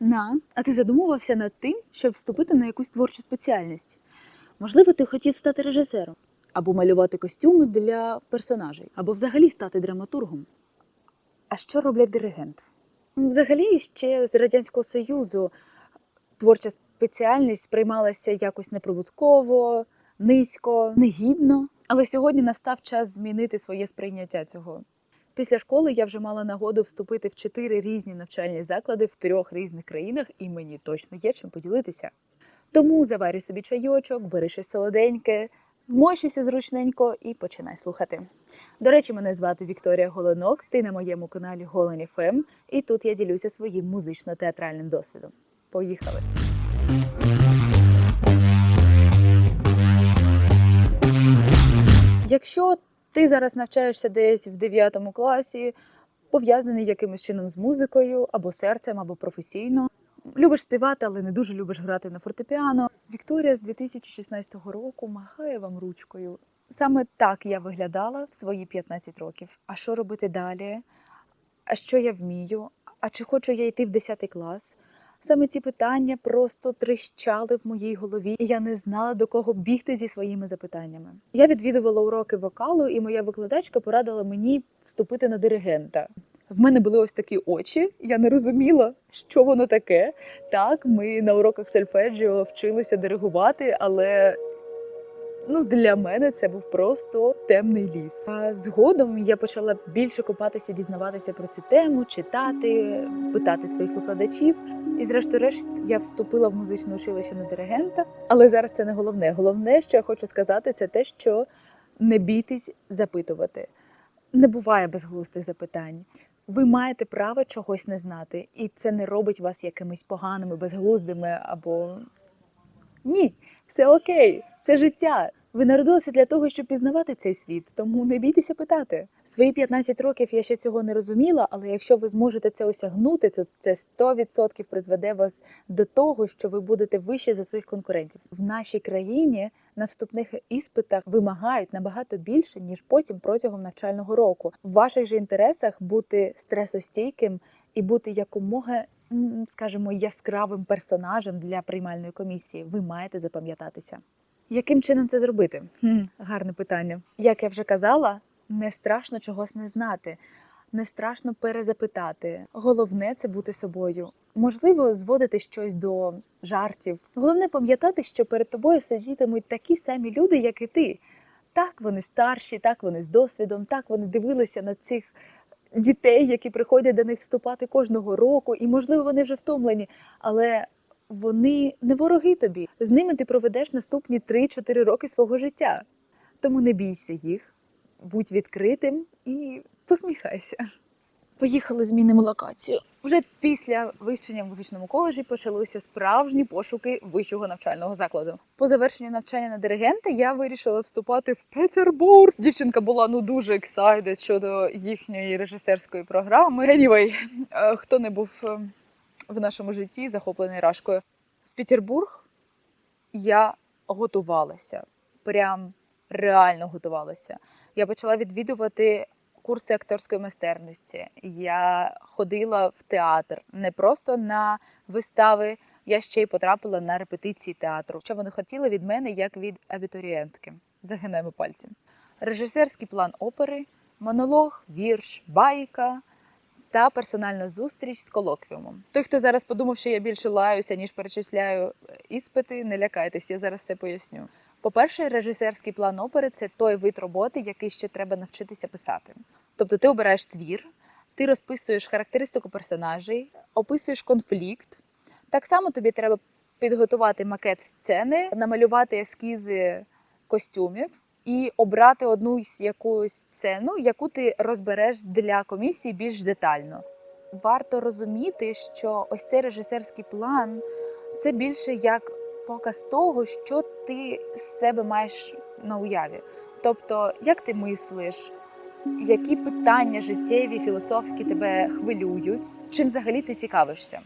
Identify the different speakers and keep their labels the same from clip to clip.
Speaker 1: На, а ти задумувався над тим, щоб вступити на якусь творчу спеціальність? Можливо, ти хотів стати режисером, або малювати костюми для персонажей, або взагалі стати драматургом. А що роблять диригенти? Взагалі, ще з Радянського Союзу творча спеціальність сприймалася якось неприбутково, низько, негідно. Але сьогодні настав час змінити своє сприйняття цього. Після школи я вже мала нагоду вступити в чотири різні навчальні заклади в трьох різних країнах, і мені точно є чим поділитися. Тому заварюй собі чайочок, бери щось солоденьке, вмощуйся зручненько і починай слухати. До речі, мене звати Вікторія Голонок. Ти на моєму каналі Голен ФМ, і тут я ділюся своїм музично-театральним досвідом. Поїхали! Якщо ти зараз навчаєшся десь в 9 класі, пов'язаний якимось чином з музикою, або серцем, або професійно, любиш співати, але не дуже любиш грати на фортепіано. Вікторія з 2016 року махає вам ручкою. Саме так я виглядала в свої 15 років. А що робити далі? А що я вмію? А чи хочу я йти в 10 клас? Саме ці питання просто тріщали в моїй голові, і я не знала до кого бігти зі своїми запитаннями. Я відвідувала уроки вокалу, і моя викладачка порадила мені вступити на диригента. В мене були ось такі очі. Я не розуміла, що воно таке. Так, ми на уроках сельфеджіо вчилися диригувати, але ну для мене це був просто темний ліс. А згодом я почала більше копатися, дізнаватися про цю тему, читати, питати своїх викладачів. І зрештою-решт я вступила в музичне училище на диригента. Але зараз це не головне. Головне, що я хочу сказати, це те, що не бійтесь запитувати. Не буває безглустих запитань. Ви маєте право чогось не знати, і це не робить вас якимись поганими, безглуздими або ні, все окей, це життя. Ви народилися для того, щоб пізнавати цей світ, тому не бійтеся питати. В свої 15 років я ще цього не розуміла, але якщо ви зможете це осягнути, то це 100% призведе вас до того, що ви будете вище за своїх конкурентів. В нашій країні на вступних іспитах вимагають набагато більше, ніж потім протягом навчального року. В ваших же інтересах бути стресостійким і бути якомога скажімо, яскравим персонажем для приймальної комісії. Ви маєте запам'ятатися. Яким чином це зробити? Хм, гарне питання. Як я вже казала, не страшно чогось не знати, не страшно перезапитати. Головне це бути собою. Можливо, зводити щось до жартів. Головне пам'ятати, що перед тобою сидітимуть такі самі люди, як і ти. Так, вони старші, так вони з досвідом, так вони дивилися на цих дітей, які приходять до них вступати кожного року, і можливо вони вже втомлені, але вони не вороги тобі. З ними ти проведеш наступні 3-4 роки свого життя. Тому не бійся їх, будь відкритим і посміхайся. Поїхали, змінимо локацію. Вже після вивчення в музичному коледжі почалися справжні пошуки вищого навчального закладу. По завершенню навчання на диригента я вирішила вступати в Петербург. Дівчинка була ну дуже ексайдед щодо їхньої режисерської програми. Anyway, е, хто не був е, в нашому житті захоплений рашкою. В Петербург я готувалася, прям реально готувалася. Я почала відвідувати курси акторської майстерності. Я ходила в театр не просто на вистави. Я ще й потрапила на репетиції театру. Що вони хотіли від мене, як від абітурієнтки. Загинаємо пальці. Режисерський план опери, монолог, вірш, байка та персональна зустріч з колоквіумом. Той, хто зараз подумав, що я більше лаюся, ніж перечисляю іспити, не лякайтесь, я зараз все поясню. По-перше, режисерський план опери це той вид роботи, який ще треба навчитися писати. Тобто ти обираєш твір, ти розписуєш характеристику персонажей, описуєш конфлікт. Так само тобі треба підготувати макет сцени, намалювати ескізи костюмів і обрати одну якусь сцену, яку ти розбереш для комісії більш детально. Варто розуміти, що ось цей режисерський план це більше як показ того, що ти з себе маєш на уяві. Тобто, як ти мислиш, які питання життєві, філософські тебе хвилюють, чим взагалі ти цікавишся.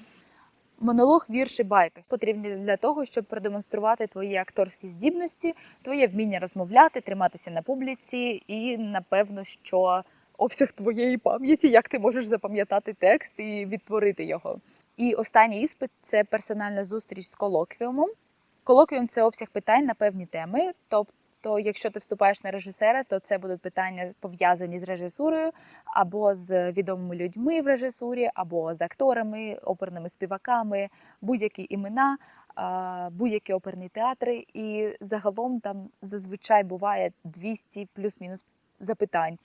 Speaker 1: Монолог, вірші, байки потрібні для того, щоб продемонструвати твої акторські здібності, твоє вміння розмовляти, триматися на публіці, і напевно, що обсяг твоєї пам'яті, як ти можеш запам'ятати текст і відтворити його. І останній іспит це персональна зустріч з колоквіумом. Колоквіум це обсяг питань на певні теми. Тобто, якщо ти вступаєш на режисера, то це будуть питання пов'язані з режисурою, або з відомими людьми в режисурі, або з акторами, оперними співаками, будь-які імена, будь-які оперні театри. І загалом там зазвичай буває 200 плюс-мінус запитань.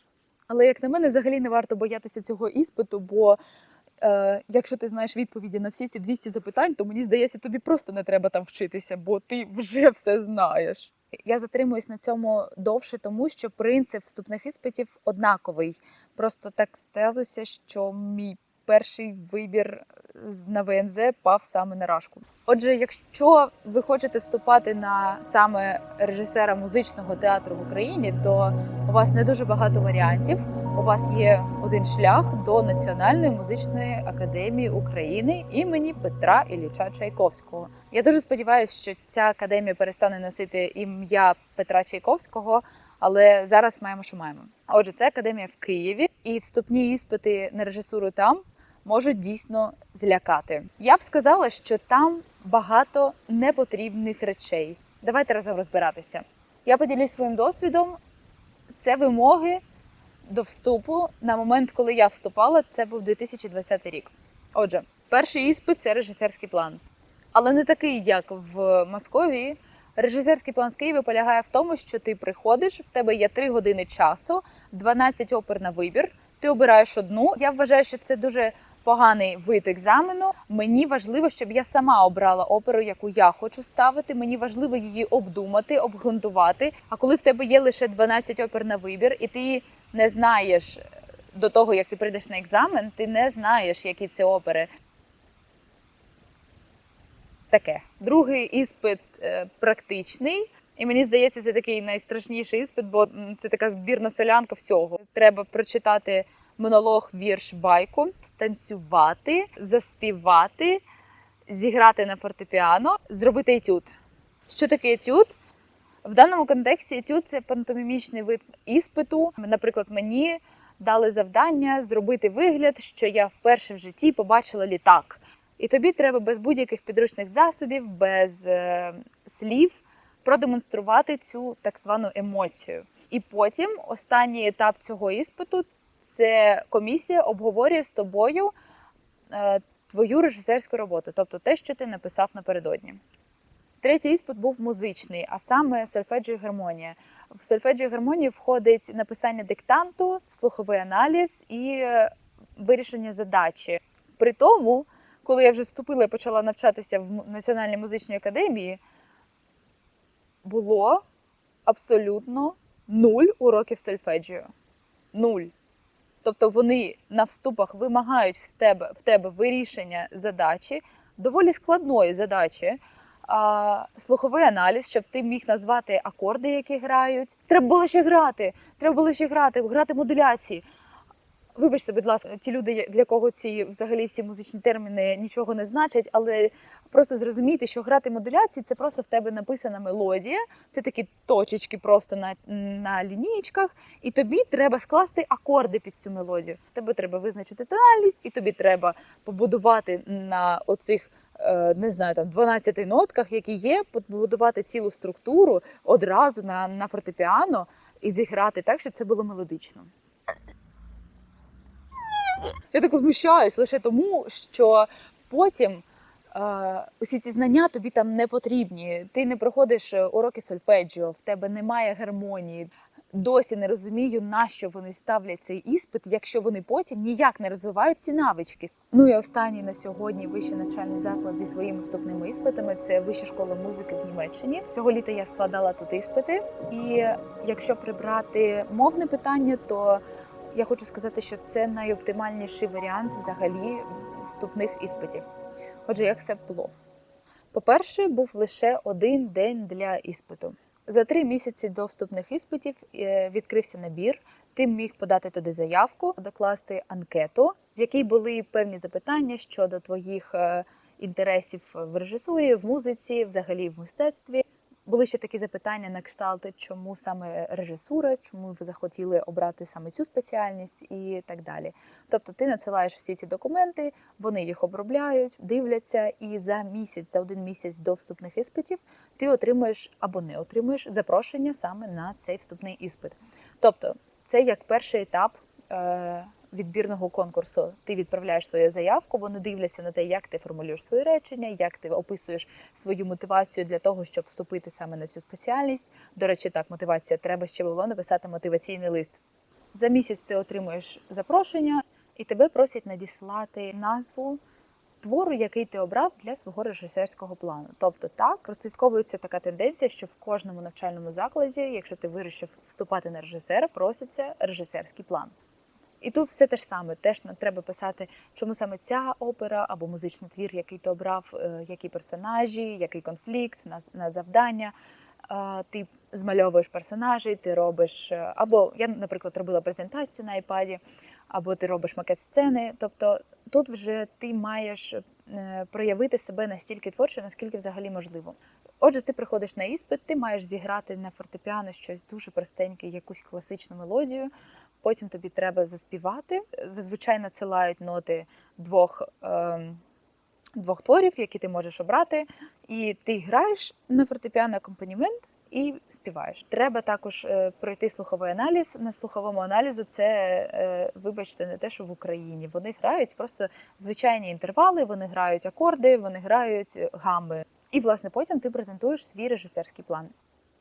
Speaker 1: Але як на мене, взагалі не варто боятися цього іспиту, бо е, якщо ти знаєш відповіді на всі ці 200 запитань, то мені здається, тобі просто не треба там вчитися, бо ти вже все знаєш. Я затримуюсь на цьому довше, тому що принцип вступних іспитів однаковий. Просто так сталося, що мій перший вибір на ВНЗ пав саме на рашку. Отже, якщо ви хочете вступати на саме режисера музичного театру в Україні, то у вас не дуже багато варіантів. У вас є один шлях до Національної музичної академії України імені Петра Ілліча Чайковського. Я дуже сподіваюся, що ця академія перестане носити ім'я Петра Чайковського, але зараз маємо, що маємо. Отже, це академія в Києві, і вступні іспити на режисуру там можуть дійсно злякати. Я б сказала, що там багато непотрібних речей. Давайте разом розбиратися. Я поділюсь своїм досвідом. Це вимоги до вступу на момент, коли я вступала, це був 2020 рік. Отже, перший іспит це режисерський план. Але не такий, як в Московії. Режисерський план в Києві полягає в тому, що ти приходиш, в тебе є 3 години часу, 12 опер на вибір. Ти обираєш одну. Я вважаю, що це дуже поганий вид екзамену. Мені важливо, щоб я сама обрала оперу, яку я хочу ставити. Мені важливо її обдумати, обґрунтувати. А коли в тебе є лише 12 опер на вибір, і ти не знаєш до того, як ти прийдеш на екзамен, ти не знаєш, які це опери. Таке. Другий іспит е, практичний. І мені здається, це такий найстрашніший іспит, бо це така збірна селянка всього. Треба прочитати монолог, вірш, байку, станцювати, заспівати, зіграти на фортепіано, зробити етюд. Що таке етюд? В даному контексті етюд це пантомімічний вид іспиту. Наприклад, мені дали завдання зробити вигляд, що я вперше в житті побачила літак. І тобі треба без будь-яких підручних засобів, без е, слів продемонструвати цю так звану емоцію. І потім останній етап цього іспиту це комісія обговорює з тобою е, твою режисерську роботу, тобто те, що ти написав напередодні. Третій іспит був музичний, а саме сольфеджіо і гармонія. В сольфеджіо і гармонії входить написання диктанту, слуховий аналіз і е, вирішення задачі. При тому, коли я вже вступила і почала навчатися в Національній музичній академії, було абсолютно нуль уроків сольфеджіо. Нуль. Тобто вони на вступах вимагають в тебе, в тебе вирішення задачі, доволі складної задачі, а, слуховий аналіз, щоб ти міг назвати акорди, які грають. Треба було ще грати. Треба було ще грати, грати модуляції. Вибачте, будь ласка, ті люди, для кого ці взагалі всі музичні терміни нічого не значать, але просто зрозуміти, що грати модуляції це просто в тебе написана мелодія, це такі точечки просто на, на лінійках, і тобі треба скласти акорди під цю мелодію. Тебе треба визначити тональність, і тобі треба побудувати на оцих. е, Не знаю, там 12 нотках, які є, побудувати цілу структуру одразу на, на фортепіано і зіграти так, щоб це було мелодично. Я так змущаюсь лише тому, що потім е, усі ці знання тобі там не потрібні. Ти не проходиш е, уроки сольфеджіо, в тебе немає гармонії. Досі не розумію, на що вони ставлять цей іспит, якщо вони потім ніяк не розвивають ці навички. Ну і останній на сьогодні вищий навчальний заклад зі своїми вступними іспитами це Вища школа музики в Німеччині. Цього літа я складала тут іспити. І якщо прибрати мовне питання, то я хочу сказати, що це найоптимальніший варіант взагалі вступних іспитів. Отже, як все було? По-перше, був лише один день для іспиту. За три місяці до вступних іспитів е, відкрився набір. Ти міг подати туди заявку, докласти анкету, в якій були певні запитання щодо твоїх е, інтересів в режисурі, в музиці, взагалі в мистецтві. Були ще такі запитання на кшталт, чому саме режисура, чому ви захотіли обрати саме цю спеціальність і так далі. Тобто ти надсилаєш всі ці документи, вони їх обробляють, дивляться, і за місяць, за один місяць до вступних іспитів ти отримуєш або не отримуєш запрошення саме на цей вступний іспит. Тобто, це як перший етап. Е- Відбірного конкурсу ти відправляєш свою заявку, вони дивляться на те, як ти формулюєш свої речення, як ти описуєш свою мотивацію для того, щоб вступити саме на цю спеціальність. До речі, так, мотивація. Треба ще було написати мотиваційний лист. За місяць ти отримуєш запрошення, і тебе просять надіслати назву твору, який ти обрав для свого режисерського плану. Тобто, так прослідковується така тенденція, що в кожному навчальному закладі, якщо ти вирішив вступати на режисера, проситься режисерський план. І тут все те ж саме. Теж нам треба писати, чому саме ця опера або музичний твір, який ти обрав, е, які персонажі, який конфлікт, на, на завдання. Е, Ти змальовуєш персонажі, ти робиш е, або я, наприклад, робила презентацію на iPad, або ти робиш макет сцени. Тобто тут вже ти маєш проявити себе настільки творчо, наскільки взагалі можливо. Отже, ти приходиш на іспит, ти маєш зіграти на фортепіано щось дуже простеньке, якусь класичну мелодію. Потім тобі треба заспівати. Зазвичай надсилають ноти двох, е, двох творів, які ти можеш обрати, і ти граєш на фортепіано акомпанімент і співаєш. Треба також е, пройти слуховий аналіз. На слуховому аналізу це, е, вибачте, не те, що в Україні. Вони грають просто звичайні інтервали, вони грають акорди, вони грають гами. І, власне, потім ти презентуєш свій режисерський план.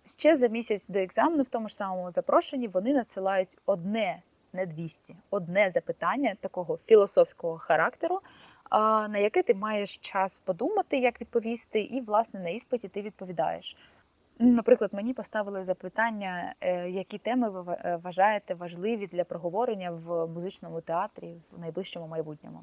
Speaker 1: Ще за місяць до екзамену, в тому ж самому запрошенні, вони надсилають одне, не 200, одне запитання такого філософського характеру, на яке ти маєш час подумати, як відповісти, і, власне, на іспиті ти відповідаєш. Наприклад, мені поставили запитання, е, які теми ви вважаєте важливі для проговорення в музичному театрі в найближчому майбутньому.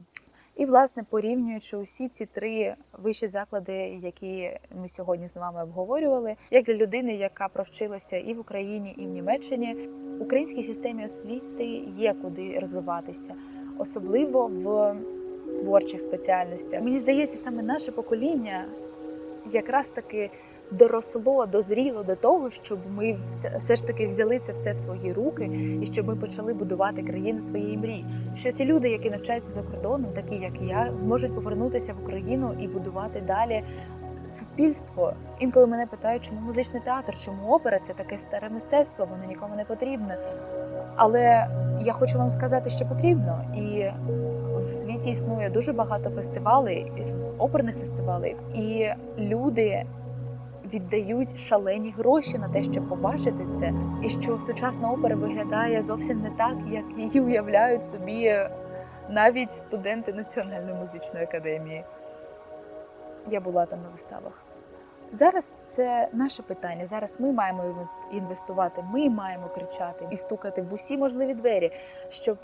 Speaker 1: І, власне, порівнюючи усі ці три вищі заклади, які ми сьогодні з вами обговорювали, як для людини, яка провчилася і в Україні, і в Німеччині, українській системі освіти є куди розвиватися, особливо в творчих спеціальностях. Мені здається, саме наше покоління якраз таки доросло, дозріло до того, щоб ми все, ж таки взяли це все в свої руки і щоб ми почали будувати країну своєї мрії. Що ті люди, які навчаються за кордоном, такі як і я, зможуть повернутися в Україну і будувати далі суспільство. Інколи мене питають, чому музичний театр, чому опера це таке старе мистецтво, воно нікому не потрібне. Але я хочу вам сказати, що потрібно. І в світі існує дуже багато фестивалей, оперних фестивалей, і люди віддають шалені гроші на те, щоб побачити це, і що сучасна опера виглядає зовсім не так, як її уявляють собі навіть студенти Національної музичної академії. Я була там на виставах. Зараз це наше питання. Зараз ми маємо інвестувати, ми маємо кричати і стукати в усі можливі двері, щоб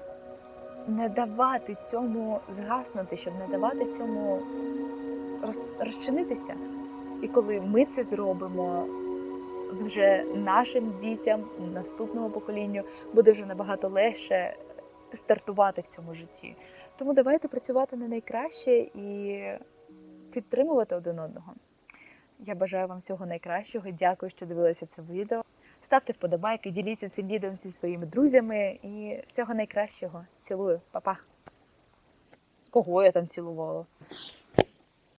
Speaker 1: не давати цьому згаснути, щоб не давати цьому роз- розчинитися. І коли ми це зробимо, вже нашим дітям, наступному поколінню буде вже набагато легше стартувати в цьому житті. Тому давайте працювати на найкраще і підтримувати один одного. Я бажаю вам всього найкращого. Дякую, що дивилися це відео. Ставте вподобайки, діліться цим відео зі своїми друзями і всього найкращого. Цілую, Па-па. Кого я там цілувала?